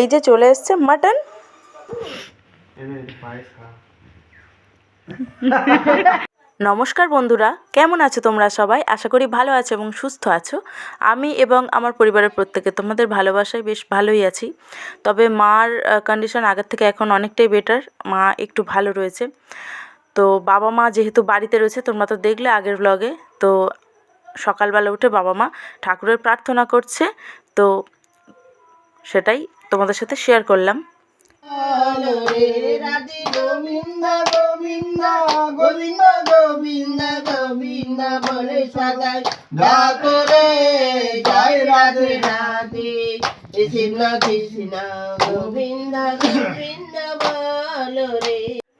এই যে চলে এসছে মাটন। নমস্কার বন্ধুরা, কেমন আছো তোমরা সবাই? আশা করি ভালো আছো এবং সুস্থ আছো। আমি এবং আমার পরিবারের প্রত্যেকে তোমাদের ভালোবাসায় বেশ ভালোই আছি। তবে মার কন্ডিশন আগের থেকে এখন অনেকটাই বেটার মা একটু ভালো রয়েছে। তো বাবা মা যেহেতু বাড়িতে রয়েছে, তোমরা তো দেখলে আগের ব্লগে তো সকালবেলা উঠে বাবা মা ঠাকুরের প্রার্থনা করছে। তো সেটাই তোমাদের সাথে শেয়ার করলাম।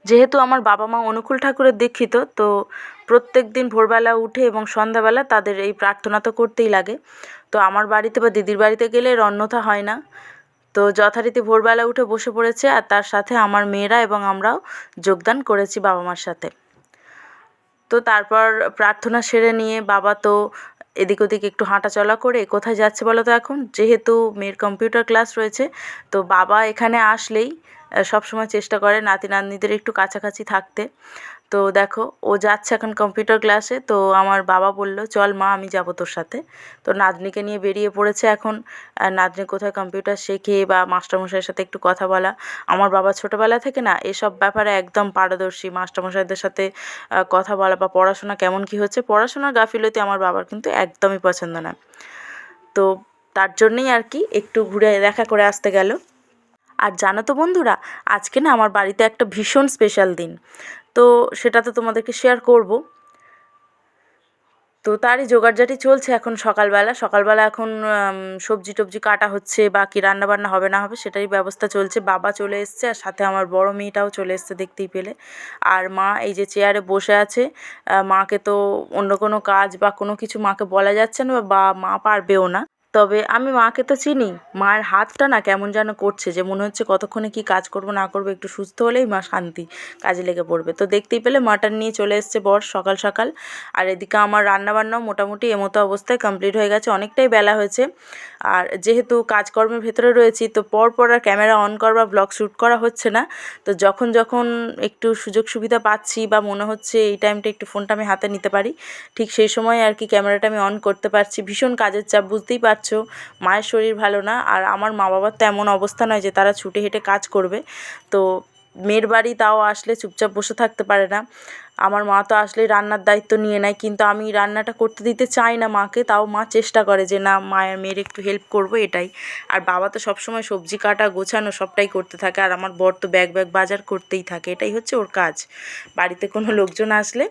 যেহেতু আমার বাবা মা অনুকূল ঠাকুরের দীক্ষিত, তো প্রত্যেক দিন ভোরবেলা উঠে এবং সন্ধ্যাবেলা তাদের এই প্রার্থনা তো করতেই লাগে। তো আমার বাড়িতে বা দিদির বাড়িতে গেলে এর অন্যথা হয় না। তো যথারীতি ভোরবেলা উঠে বসে পড়েছে আর তার সাথে আমার মেয়েরা এবং আমরাও যোগদান করেছি বাবা মার সাথে। তো তারপর প্রার্থনা সেরে নিয়ে বাবা তো এদিক ওদিক একটু হাঁটাচলা করে কোথায় যাচ্ছে বলো তো এখন? যেহেতু মেয়ের কম্পিউটার ক্লাস রয়েছে, তো বাবা এখানে আসলেই সবসময় চেষ্টা করে নাতি নাতনিদের একটু কাছাকাছি থাকতে। তো দেখো, ও যাচ্ছে এখন কম্পিউটার ক্লাসে তো আমার বাবা বলল, চল মা, আমি যাব তোর সাথে। তো নাতনিকে নিয়ে বেরিয়ে পড়েছে এখন। নাতনি কোথায় কম্পিউটার শেখে বা মাস্টারমশাইয়ের সাথে একটু কথা বলা। আমার বাবা ছোটোবেলা থেকে না, এসব ব্যাপারে একদম পারদর্শী। মাস্টারমশাইদের সাথে কথা বলা বা পড়াশোনা কেমন কী হচ্ছে, পড়াশোনার গাফিলতি আমার বাবার কিন্তু একদমই পছন্দ না। তো তার জন্যেই আর কি, একটু ঘুরে দেখা করে আসতে গেল। আর জানো তো বন্ধুরা, আজকে না আমার বাড়িতে একটা ভীষণ স্পেশাল দিন। তো সেটা তো তোমাদেরকে শেয়ার করব। তো তারই জোগাড়জাটি চলছে এখন সকালবেলা। সকালবেলা এখন সবজি টবজি কাটা হচ্ছে বা কি রান্না বান্না হবে না হবে সেটারই ব্যবস্থা চলছে। বাবা চলে এসছে আর সাথে আমার বড় মেয়েটাও চলে এসছে দেখতেই পেলে। আর মা এই যে চেয়ারে বসে আছে মাকে তো অন্য কোনো কাজ বা কোনো কিছু মাকে বলা যাচ্ছে না বা মা পারবেও না। তবে আমি মাকে তো চিনি। মায়ের হাতটা না কেমন যেন করছে যে মনে হচ্ছে কতক্ষণে কি কাজ করব, না করব, একটু সুস্থ হলেই মা শান্তি কাজে লেগে পড়বে। তো দেখতেই পেলে মাটন নিয়ে চলে এসছে বর সকাল সকাল। আর এদিকে আমার রান্নাবান্নাও মোটামুটি এমতো অবস্থায় কমপ্লিট হয়ে গেছে, অনেকটাই বেলা হয়েছে। আর যেহেতু কাজকর্মের ভেতরে রয়েছি, তো পর পর আর ক্যামেরা অন করা ব্লগ শ্যুট করা হচ্ছে না। তো যখন যখন একটু সুযোগ সুবিধা পাচ্ছি বা মনে হচ্ছে এই টাইমটা একটু ফোনটা আমি হাতে নিতে পারি, ঠিক সেই সময় আর কি ক্যামেরাটা আমি অন করতে পারছি। ভীষণ কাজের চাপ, বুঝতেই পারছ মায়ের শরীর ভালো না। আর আমার মা বাবার তো এমন অবস্থা নয় যে তারা ছুটে হেঁটে কাজ করবে। তো মেয়ের বাড়ি তাও আসলে চুপচাপ বসে থাকতে পারে না। আমার মা তো আসলেই রান্নার দায়িত্ব নিয়ে নেয়, কিন্তু আমি রান্নাটা করতে দিতে চাই না মাকে, তাও মা চেষ্টা করে যে না, মায়ের মেয়ের একটু হেল্প করব এটাই। আর বাবা তো সবসময় সবজি কাটা, গোছানো সবটাই করতে থাকে, আর আমার বর তো ব্যাগ ব্যাগ বাজার করতেই থাকে, এটাই হচ্ছে ওর কাজ। বাড়িতে কোনো লোকজন আসলে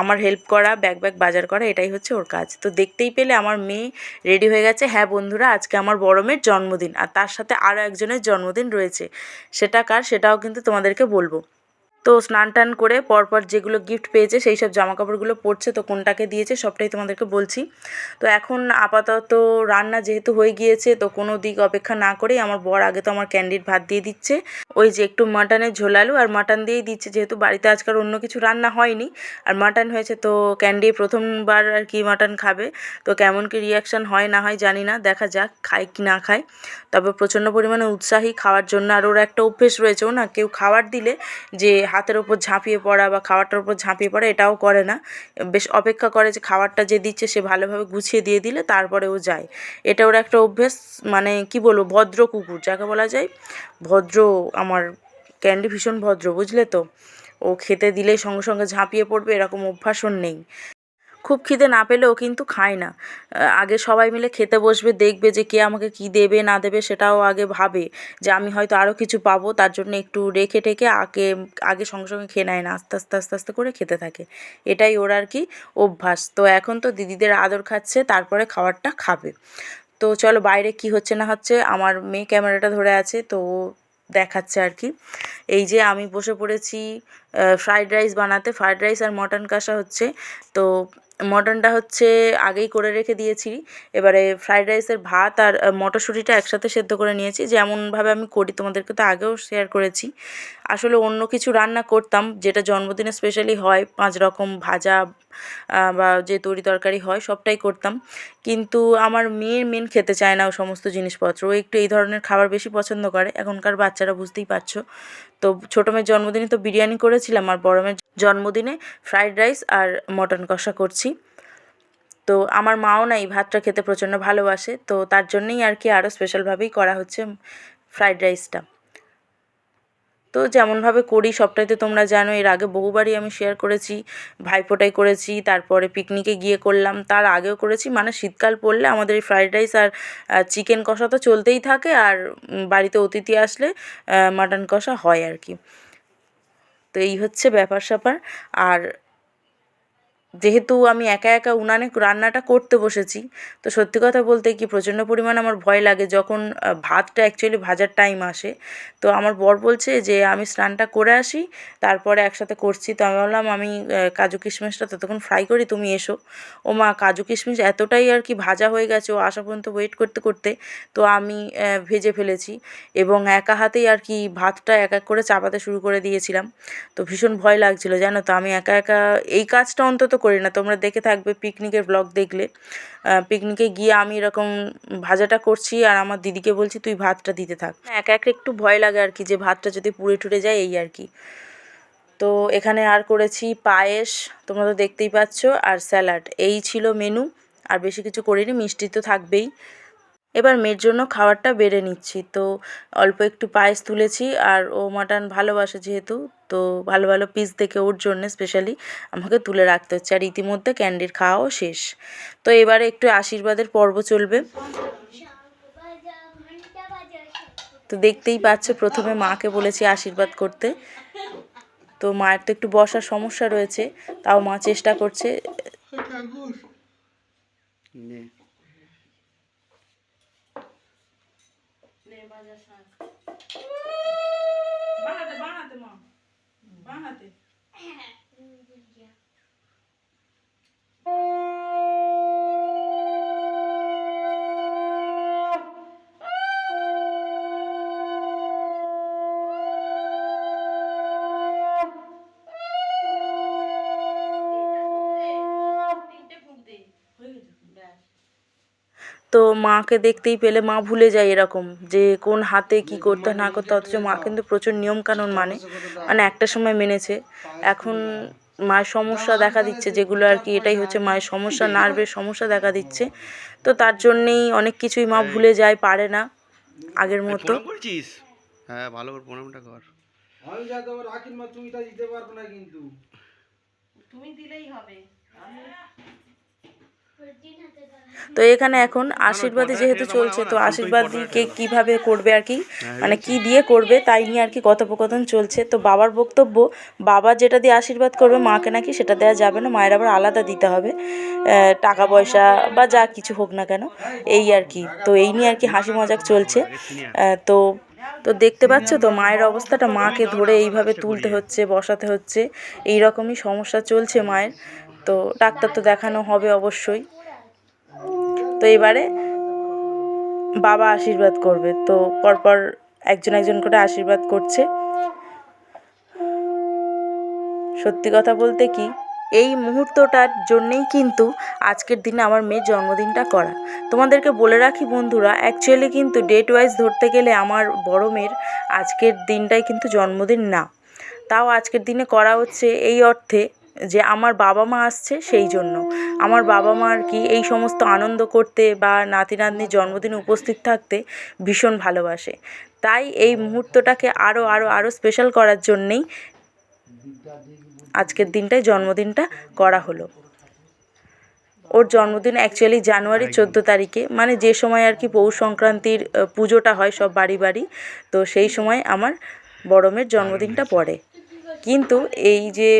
আমার হেল্প করা ব্যাগ ব্যাগ বাজার করা, এটাই হচ্ছে ওর কাজ। তো দেখতেই পেলে আমার মেয়ে রেডি হয়ে গেছে হ্যাঁ বন্ধুরা, আজকে আমার বড় মেয়ের জন্মদিন, আর তার সাথে আরও একজনের জন্মদিন রয়েছে। সেটা কার, সেটাও কিন্তু তোমাদেরকে বলব। তো স্নান টান করে পরপর যেগুলো গিফট পেয়েছে সেই সব জামা কাপড়গুলো পরছে, তো কোনটাকে দিয়েছে সবটাই তোমাদেরকে বলছি। তো এখন আপাতত রান্না যেহেতু হয়ে গিয়েছে, তো কোনো দিক অপেক্ষা না করেই আমার বর আগে তো আমার ক্যান্ডিড ভাত দিয়ে দিচ্ছে। ওই যে একটু মাটনের ঝোলালু আর মাটন দিয়েই দিচ্ছে, যেহেতু বাড়িতে আজকাল অন্য কিছু রান্না হয়নি। আর মাটন হয়েছে তো ক্যান্ডি প্রথমবার আর কি মাটন খাবে, তো কেমন কি রিয়াকশান হয় না হয় জানি না, দেখা যাক খায় কি না খায়। তবে প্রচণ্ড পরিমাণে উৎসাহী খাওয়ার জন্য আর ওর একটা অভ্যেস রয়েছে, ও না কেউ খাবার দিলে যে হাতের ওপর ঝাঁপিয়ে পড়া বা খাবারটার উপর ঝাঁপিয়ে পড়া এটাও করে না। বেশ অপেক্ষা করে যে খাবারটা যে দিচ্ছে সে ভালোভাবে গুছিয়ে দিয়ে দিলে তারপরে ও যায়। এটা ওর একটা অভ্যেস মানে কি বলব, ভদ্র কুকুর, যাকে বলা যায় ভদ্র, আমার ক্যান্ডি ভীষণ ভদ্র, বুঝলে তো? ও খেতে দিলেই সঙ্গে সঙ্গে ঝাঁপিয়ে পড়বে, এরকম অভ্যাসন নেই। খুব খিদে না পেলেও কিন্তু খায় না। আগে সবাই মিলে খেতে বসবে, দেখবে যে কে আমাকে কি দেবে, না দেবে সেটাও আগে ভাবে যে আমি হয়তো আরও কিছু পাবো, তার জন্য একটু রেখে টেকে আগে আগে সঙ্গে সঙ্গে খেয়ে নেয় না, আস্তে আস্তে আস্তে আস্তে করে খেতে থাকে। এটাই ওর আর কি অভ্যাস। তো এখন তো দিদিদের আদর খাচ্ছে, তারপরে খাবারটা খাবে। তো চলো বাইরে কি হচ্ছে না হচ্ছে, আমার মেয়ে ক্যামেরাটা ধরে আছে, তো দেখাচ্ছে আর কি। এই যে আমি বসে পড়েছি ফ্রাইড রাইস বানাতে। ফ্রাইড রাইস আর মটন কষা হচ্ছে। তো মটনটা হচ্ছে আগেই করে রেখে দিয়েছি। এবারে ফ্রাইড রাইসের ভাত আর মটরশুঁটিটা একসাথে সেদ্ধ করে নিয়েছি। যেমনভাবে আমি করি, তোমাদেরকে তো আগেও শেয়ার করেছি। আসলে অন্য কিছু রান্না করতাম, যেটা জন্মদিনে স্পেশালি হয়, পাঁচ রকম ভাজা বা যে তরি তরকারি হয়, সবটাই করতাম। কিন্তু আমার মেয়ের মেন খেতে চায় না ও সমস্ত জিনিসপত্র। ও একটু এই ধরনের খাবার বেশি পছন্দ করে। এখনকার বাচ্চারা বুঝতেই পারছ। তো ছোটো মেয়ের জন্মদিনে তো বিরিয়ানি করেছিলাম আর বড় মেয়ের জন্মদিনে ফ্রাইড রাইস আর মটন কষা করছি। তো আমার মাও না এই ভাতটা খেতে প্রচণ্ড ভালোবাসে, তো তার জন্যই আর কি আরও স্পেশালভাবেই করা হচ্ছে ফ্রাইড রাইসটা। তো যেমনভাবে করি, সবটাই তো তোমরা জানো। এর আগে বহুবারই আমি শেয়ার করেছি ভাইফোঁটায় করেছি, তারপরে পিকনিকে গিয়ে করলাম। তার আগেও করেছি মানে শীতকাল পড়লে আমাদের এই ফ্রাইড রাইস আর চিকেন কষা তো চলতেই থাকে আর বাড়িতে অতিথি আসলে মাটন কষা হয় আর কি। তো এই হচ্ছে ব্যাপার স্যাপার আর যেহেতু আমি একা একা উনানে রান্নাটা করতে বসেছি, তো সত্যি কথা বলতে কি প্রচণ্ড পরিমাণ আমার ভয় লাগে যখন ভাতটা অ্যাকচুয়ালি ভাজার টাইম আসে। তো আমার বর বলছে যে, আমি স্নানটা করে আসি, তারপরে একসাথে করছি। তো আমি বললাম আমি কাজু কিশমিশটা ততক্ষণ ফ্রাই করি, তুমি এসো। ও মা, কাজু কিশমিশ এতটাই আর কি ভাজা হয়ে গেছে ও আসা পর্যন্ত ওয়েট করতে করতে, তো আমি ভেজে ফেলেছি এবং একা হাতেই আর কি ভাতটা এক এক করে চাপাতে শুরু করে দিয়েছিলাম। তো ভীষণ ভয় লাগছিল, জানো তো? আমি একা একা এই কাজটা অন্তত করি না। তোমরা দেখে থাকবে পিকনিকের ব্লগ দেখলে। পিকনিকে গিয়ে আমি এরকম ভাজাটা করছি আর আমার দিদিকে বলছি, তুই ভাতটা দিতে থাক। একা একা একটু ভয় লাগে আর কি, যে ভাতটা যদি পুড়ে টুড়ে যায়, এই আর কি। তো এখানে আর করেছি পায়েস, তোমরা তো দেখতেই পাচ্ছ, আর স্যালাড। এই ছিল মেনু আর বেশি কিছু করিনি, মিষ্টি তো থাকবেই। এবার মেয়ের জন্য খাবারটা বেড়ে নিচ্ছি। তো অল্প একটু পায়েস তুলেছি আর ও মাটন ভালোবাসে যেহেতু তো ভালো ভালো পিস দেখে ওর জন্য স্পেশালি আমাকে তুলে রাখতে হচ্ছে। আর ইতিমধ্যে ক্যান্ডির খাওয়াও শেষ। তো এবারে একটু আশীর্বাদের পর্ব চলবে। তো দেখতেই পাচ্ছে প্রথমে মাকে বলেছি আশীর্বাদ করতে। তো মায়ের তো একটু বসার সমস্যা রয়েছে তাও মা চেষ্টা করছে। নে বানাতে বানাতে মা। বানাতে। তো মাকে দেখতেই পেলে মা ভুলে যায় এরকম যে কোন হাতে কি করতে না করতে অথচ মা কিন্তু প্রচুর নিয়মকানুন মানে। মানে একটা সময় মেনেছে। এখন মায়ের সমস্যা দেখা দিচ্ছে যেগুলো আর কি এটাই হচ্ছে মায়ের সমস্যা নার্ভের সমস্যা দেখা দিচ্ছে। তো তার জন্যেই অনেক কিছুই মা ভুলে যায় পারে না আগের মতো। হ্যাঁ ভালো করে প্রণামটা কর। আমি যা দেবো রাখিন মা তুমি তা দিতে পারবে না কিন্তু। তো এখানে এখন আশীর্বাদে যেহেতু চলছে তো আশীর্বাদী কে কীভাবে করবে আর কি? মানে কি দিয়ে করবে তাই নিয়ে আর কি কথোপকথন চলছে। তো বাবার বক্তব্য বাবা যেটা দিয়ে আশীর্বাদ করবে মাকে নাকি সেটা দেওয়া যাবে না মায়ের আবার আলাদা দিতে হবে। টাকা পয়সা বা যা কিছু হোক না কেন এই আর কি। তো এই নিয়ে আর কি হাসি মজাক চলছে। তো তো দেখতে পাচ্ছ তো মায়ের অবস্থাটা মাকে ধরে এইভাবে তুলতে হচ্ছে বসাতে হচ্ছে এই রকমই সমস্যা চলছে মায়ের। তো ডাক্তার তো দেখানো হবে অবশ্যই। তো এবারে বাবা আশীর্বাদ করবে। তো পরপর একজন একজন করে আশীর্বাদ করছে। সত্যি কথা বলতে কি, এই মুহূর্তটার জন্যেই কিন্তু আজকের দিনে আমার মেয়ের জন্মদিনটা করা। তোমাদেরকে বলে রাখি বন্ধুরা অ্যাকচুয়ালি কিন্তু ডেট ওয়াইজ ধরতে গেলে আমার বড় মেয়ের আজকের দিনটাই কিন্তু জন্মদিন না। তাও আজকের দিনে করা হচ্ছে এই অর্থে যে আমার বাবা মা আসছে সেই জন্য। আমার বাবা মা আর কি এই সমস্ত আনন্দ করতে বা নাতি নাতনির জন্মদিনে উপস্থিত থাকতে ভীষণ ভালোবাসে। তাই এই মুহূর্তটাকে আরও আরও আরও স্পেশাল করার জন্যেই আজকের দিনটায় জন্মদিনটা করা হলো। ওর জন্মদিন অ্যাকচুয়ালি জানুয়ারি চোদ্দ তারিখে। মানে যে সময় আর কি পৌষ সংক্রান্তির পুজোটা হয় সব বাড়ি বাড়ি তো সেই সময় আমার বড়মের জন্মদিনটা পড়ে। কিন্তু এই যে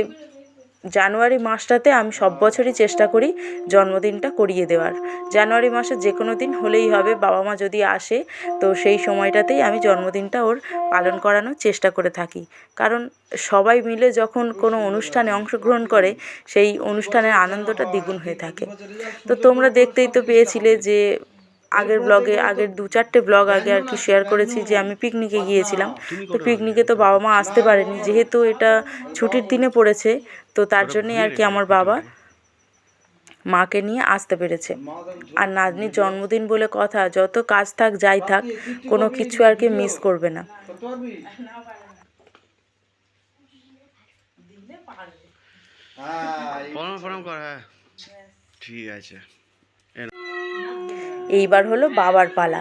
জানুয়ারি মাসটাতে আমি সব বছরই চেষ্টা করি জন্মদিনটা করিয়ে দেওয়ার। জানুয়ারি মাসে যে কোনো দিন হলেই হবে, বাবা মা যদি আসে, তো সেই সময়টাতেই আমি জন্মদিনটা ওর পালন করানোর চেষ্টা করে থাকি। কারণ সবাই মিলে যখন কোনো অনুষ্ঠানে অংশগ্রহণ করে, সেই অনুষ্ঠানের আনন্দটা দ্বিগুণ হয়ে থাকে। তো তোমরা দেখতেই তো পেয়েছিলে যে আগের ব্লগে আগের দু চারটে ব্লগ আগে আর কি শেয়ার করেছি যে আমি পিকনিকে গিয়েছিলাম। তো পিকনিকে তো বাবা মা আসতে পারেনি যেহেতু এটা ছুটির দিনে পড়েছে তো তার জন্যই আর কি আমার বাবা মাকে নিয়ে আসতে পেরেছে। আর নাতনির জন্মদিন বলে কথা যত কাজ থাক যাই থাক কোনো কিছু আর কি মিস করবে না। হ্যাঁ। কর হ্যাঁ। ঠিক আছে। এইবার হলো বাবার পালা।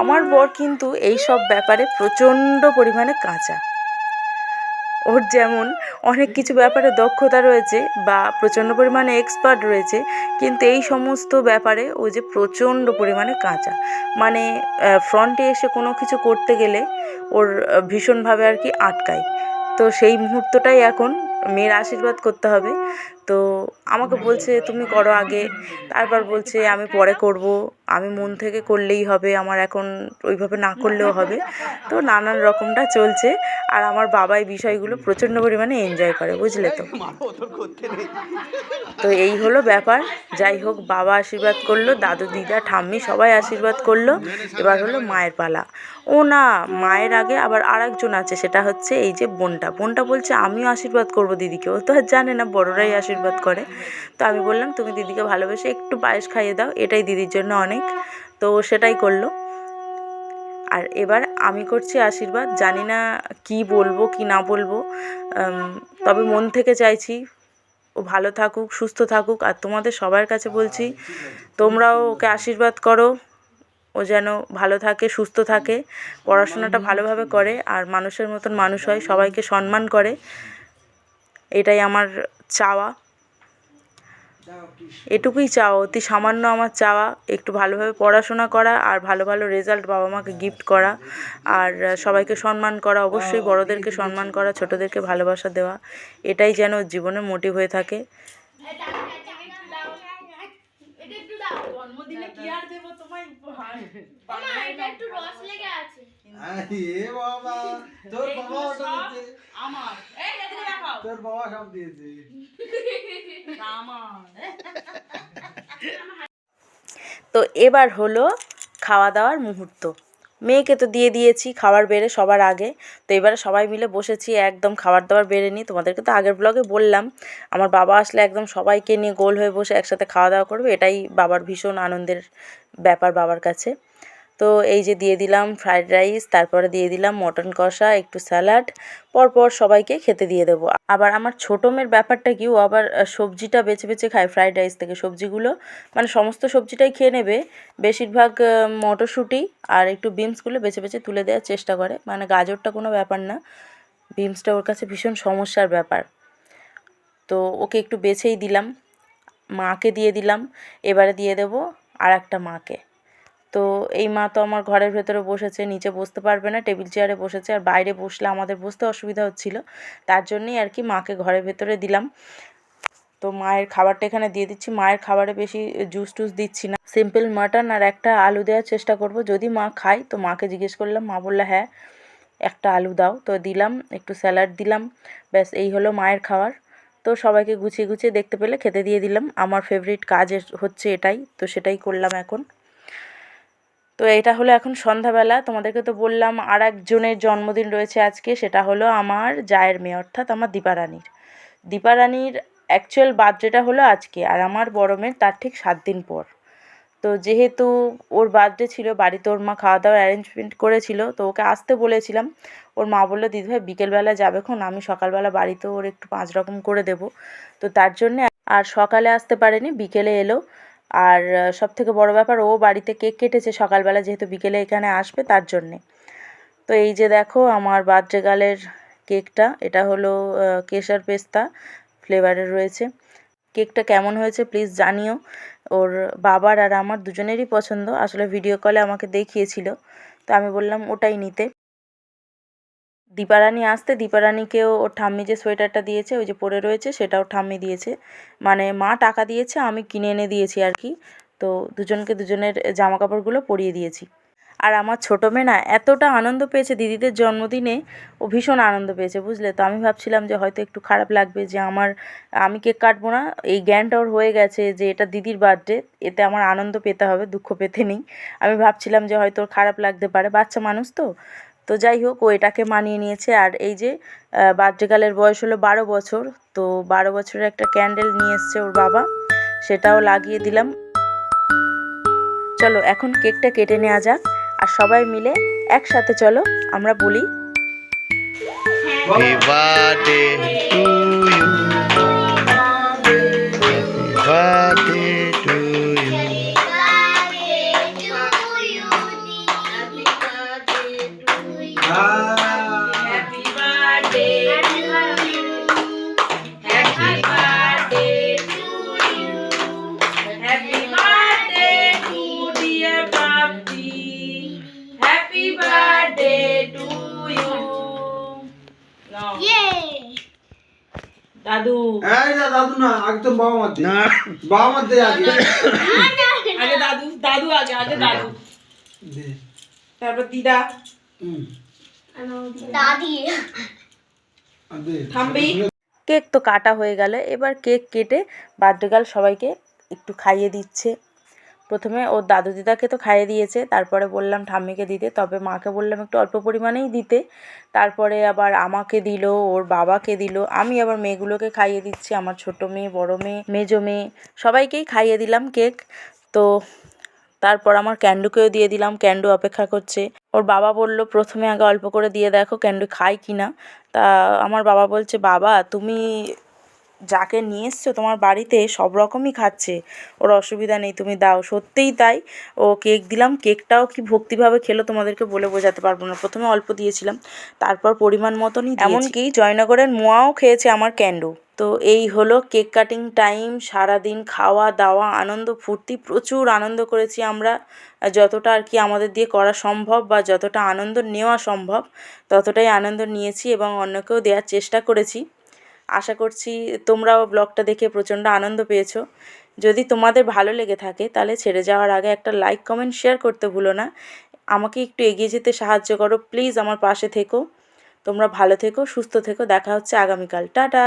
আমার বর কিন্তু এই সব ব্যাপারে প্রচণ্ড পরিমাণে কাঁচা। ওর যেমন অনেক কিছু ব্যাপারে দক্ষতা রয়েছে বা প্রচণ্ড পরিমাণে এক্সপার্ট রয়েছে, কিন্তু এই সমস্ত ব্যাপারে ও যে প্রচণ্ড পরিমাণে কাঁচা। মানে ফ্রন্টে এসে কোনো কিছু করতে গেলে ওর ভীষণভাবে আর কি আটকায়। তো সেই মুহূর্তটাই এখন মেয়ের আশীর্বাদ করতে হবে। তো আমাকে বলছে, তুমি করো আগে। তারপর বলছে, আমি পরে করব। আমি মন থেকে করলেই হবে। আমার এখন ওইভাবে না করলেও হবে। তো নানান রকমটা চলছে। আর আমার বাবা এই বিষয়গুলো প্রচণ্ড পরিমাণে এনজয় করে, বুঝলে তো? তো এই হলো ব্যাপার। যাই হোক, বাবা আশীর্বাদ করল, দাদু, দিদা, ঠাম্মি সবাই আশীর্বাদ করল। এবার হলো মায়ের পালা। ও না, মায়ের আগে আবার আর একজন আছে, সেটা হচ্ছে এই যে বোনটা। বোনটা বলছে, আমিও আশীর্বাদ করব দিদিকে। ও তো আর জানে না, বড়রাই আশীর্বাদ করে। তো আমি বললাম, তুমি দিদিকে ভালোবেসে একটু পায়েস খাইয়ে দাও, এটাই দিদির জন্য অনেক। তো সেটাই করল। আর এবার আমি করছি আশীর্বাদ, জানি না কি বলব, কি না বলব। তবে মন থেকে চাইছি, ও ভালো থাকুক, সুস্থ থাকুক। আর তোমাদের সবার কাছে বলছি, তোমরাও ওকে আশীর্বাদ করো। ও যেন ভালো থাকে সুস্থ থাকে পড়াশোনাটা ভালোভাবে করে আর মানুষের মতন মানুষ হয় সবাইকে সম্মান করে। এটাই আমার চাওয়া। এটুকুই চাওয়া অতি সামান্য আমার চাওয়া একটু ভালোভাবে পড়াশোনা করা আর ভালো ভালো রেজাল্ট বাবা মাকে গিফট করা আর সবাইকে সম্মান করা অবশ্যই বড়দেরকে সম্মান করা ছোটোদেরকে ভালোবাসা দেওয়া এটাই যেন জীবনে মোটিভ হয়ে থাকে। জন্মদিনে কি আর দেব তোমায়? উপহার এটা একটু রস লেগে আছে। এ বাবা তোর বাবা ওটা দিয়েছে। আমার। এই এদিকে দেখাও। তোর বাবা সব দিয়েছে। আমার। তো এবার হলো খাওয়া দাওয়ার মুহূর্ত। মেয়েকে তো দিয়ে দিয়েছি, খাবার বেড়ে সবার আগে। তো এবারে সবাই মিলে বসেছি, একদম খাবার দাবার বেড়ে নিই। তোমাদেরকে তো আগের ব্লগে বললাম, আমার বাবা আসলে একদম সবাইকে নিয়ে গোল হয়ে বসে একসাথে খাওয়া দাওয়া করবে। এটাই বাবার ভীষণ আনন্দের ব্যাপার বাবার কাছে। তো এই যে দিয়ে দিলাম ফ্রাইড রাইস তারপরে দিয়ে দিলাম মটন কষা, একটু স্যালাড পরপর সবাইকে খেতে দিয়ে দেবো। আবার আমার ছোটো মেয়ের ব্যাপারটা কি, ও আবার সবজিটা বেছে বেছে খায় ফ্রাইড রাইস থেকে। সবজিগুলো মানে সমস্ত সবজিটাই খেয়ে নেবে। বেশিরভাগ মটরশুঁটি আর একটু বিনসগুলো বেছে বেছে তুলে দেওয়ার চেষ্টা করে। মানে গাজরটা কোনো ব্যাপার না। বিনসটা ওর কাছে ভীষণ সমস্যার ব্যাপার। তো ওকে একটু বেছেই দিলাম। মাকে দিয়ে দিলাম। এবারে দিয়ে দেবো আর একটা মাকে। তো এই মা তো আমার ঘরের ভেতরে বসেছে, নিচে বসতে পারবে না, টেবিল চেয়ারে বসেছে, আর বাইরে বসলে আমাদের বসতে অসুবিধা হচ্ছিল। তার জন্যই আর কি মাকে ঘরের ভেতরে দিলাম। তো মায়ের খাবারটা এখানে দিয়ে দিচ্ছি। মায়ের খাবারে বেশি জুস টুস দিচ্ছি না। সিম্পল মাটন আর একটা আলু দেওয়ার চেষ্টা করব। যদি মা খায়, তো মাকে জিজ্ঞেস করলাম, মা বলল হ্যাঁ একটা আলু দাও। তো দিলাম, একটু স্যালাড দিলাম। ব্যাস, এই হলো মায়ের খাবার। তো সবাইকে গুছিয়ে গুছিয়ে দেখতে পেলে খেতে দিয়ে দিলাম। আমার ফেভারিট কাজের হচ্ছে এটাই। তো সেটাই করলাম এখন। তো এটা হলো এখন সন্ধ্যাবেলা। তোমাদেরকে তো বললাম আর একজনের জন্মদিন রয়েছে আজকে, সেটা হলো আমার জায়ের মেয়ে, অর্থাৎ আমার দীপারানির দীপারানির অ্যাকচুয়াল বার্থডেটা হলো আজকে, আর আমার বড় মেয়ের তার ঠিক সাত দিন পর। তো যেহেতু ওর বার্থডে ছিল, বাড়িতে ওর মা খাওয়া দাওয়ার অ্যারেঞ্জমেন্ট করেছিল, তো ওকে আসতে বলেছিলাম। ওর মা বলল দিদিভাই বিকেলবেলা যাবে খন আমি সকালবেলা বাড়িতে ওর একটু পাঁচ রকম করে দেবো। তো তার জন্যে আর সকালে আসতে পারেনি, বিকেলে এলো। আর সব থেকে বড় ব্যাপার, ও বাড়িতে কেক কেটেছে সকালবেলা যেহেতু বিকেলে এখানে আসবে তার জন্যে। তো এই যে দেখো আমার বার্থডে গালের কেকটা, এটা হলো কেশর পেস্তা ফ্লেভারের রয়েছে। কেকটা কেমন হয়েছে প্লিজ জানিও। ওর বাবার আর আমার দুজনেরই পছন্দ। আসলে ভিডিও কলে আমাকে দেখিয়েছিল। তো আমি বললাম ওটাই নিতে। দীপারানি আসতে দীপারানিকেও ওর ঠাম্মি যে সোয়েটারটা দিয়েছে, ওই যে পরে রয়েছে, সেটাও ঠাম্মি দিয়েছে। মানে মা টাকা দিয়েছে, আমি কিনে এনে দিয়েছি আর কি। তো দুজনকে দুজনের জামা কাপড়গুলো পরিয়ে দিয়েছি। আর আমার ছোটো মেয়ে না এতটা আনন্দ পেয়েছে, দিদিদের জন্মদিনে ও ভীষণ আনন্দ পেয়েছে, বুঝলে? তো আমি ভাবছিলাম যে হয়তো একটু খারাপ লাগবে যে আমার, আমি কেক কাটবো না, এই জ্ঞানটা ওর হয়ে গেছে যে এটা দিদির বার্থডে, এতে আমার আনন্দ পেতে হবে, দুঃখ পেতে নেই। আমি ভাবছিলাম যে হয়তো ওর খারাপ লাগতে পারে, বাচ্চা মানুষ তো। তো যাই হোক, ও এটাকে মানিয়ে নিয়েছে। আর এই যে গালের বয়স হলো বারো বছর, তো বারো বছরের একটা ক্যান্ডেল নিয়ে এসছে ওর বাবা। সেটাও লাগিয়ে দিলাম। চলো, এখন কেকটা কেটে নেওয়া যাক। আর সবাই মিলে একসাথে চলো, আমরা বলি হ্যাপি বার্থডে টু ইউ দাদু। এই না দাদু না আগে তো বাবা মার দে। না। বাবা মার দে আগে। আগে দাদু দাদু আগে আগে দাদু। দে। তারপর দিদা। হুম। দাদি। থামবি। কেক তো কাটা হয়ে গেল এবার কেক কেটে বার্থডে গার্ল সবাইকে একটু খাইয়ে দিচ্ছে। প্রথমে ওর দাদু দিদাকে তো খাইয়ে দিয়েছে, তারপরে বললাম, ঠাম্মিকে দিতে। তবে মাকে বললাম, একটু অল্প পরিমাণেই দিতে। তারপরে আবার আমাকে দিল, ওর বাবাকে দিল। আমি আবার মেয়েগুলোকে খাইয়ে দিচ্ছি, আমার ছোট মেয়ে, বড় মেয়ে, মেজো মেয়ে, সবাইকেই খাইয়ে দিলাম কেক। তো তারপর আমার ক্যান্ডুকেও দিয়ে দিলাম, ক্যান্ডু অপেক্ষা করছে। ওর বাবা বলল, প্রথমে আগে অল্প করে দিয়ে দেখো ক্যান্ডু খায় কি না তা আমার বাবা বলছে, বাবা, তুমি যাকে নিয়ে এসছো তোমার বাড়িতে সব রকমই খাচ্ছে। ওর অসুবিধা নেই তুমি দাও। সত্যিই তাই। ও কেক দিলাম কেকটাও কি ভক্তিভাবে খেলো তোমাদেরকে বলে বোঝাতে পারব না। প্রথমে অল্প দিয়েছিলাম তারপর পরিমাণ মতনই এমনকি জয়নগরের মোয়াও খেয়েছে আমার ক্যান্ডু। তো এই হলো কেক কাটিং টাইম সারাদিন খাওয়া দাওয়া আনন্দ ফুর্তি প্রচুর আনন্দ করেছি আমরা। যতটা আর কি আমাদের দিয়ে করা সম্ভব বা যতটা আনন্দ নেওয়া সম্ভব ততটাই আনন্দ নিয়েছি এবং অন্যকেও দেওয়ার চেষ্টা করেছি। আশা করছি তোমরাও ব্লগটা দেখে প্রচণ্ড আনন্দ পেয়েছ। যদি তোমাদের ভালো লেগে থাকে, তাহলে ছেড়ে যাওয়ার আগে একটা লাইক, কমেন্ট, শেয়ার করতে ভুলো না। আমাকে একটু এগিয়ে যেতে সাহায্য করো, প্লিজ আমার পাশে থেকো। তোমরা ভালো থেকো, সুস্থ থেকো, দেখা হচ্ছে আগামীকাল। টাটা!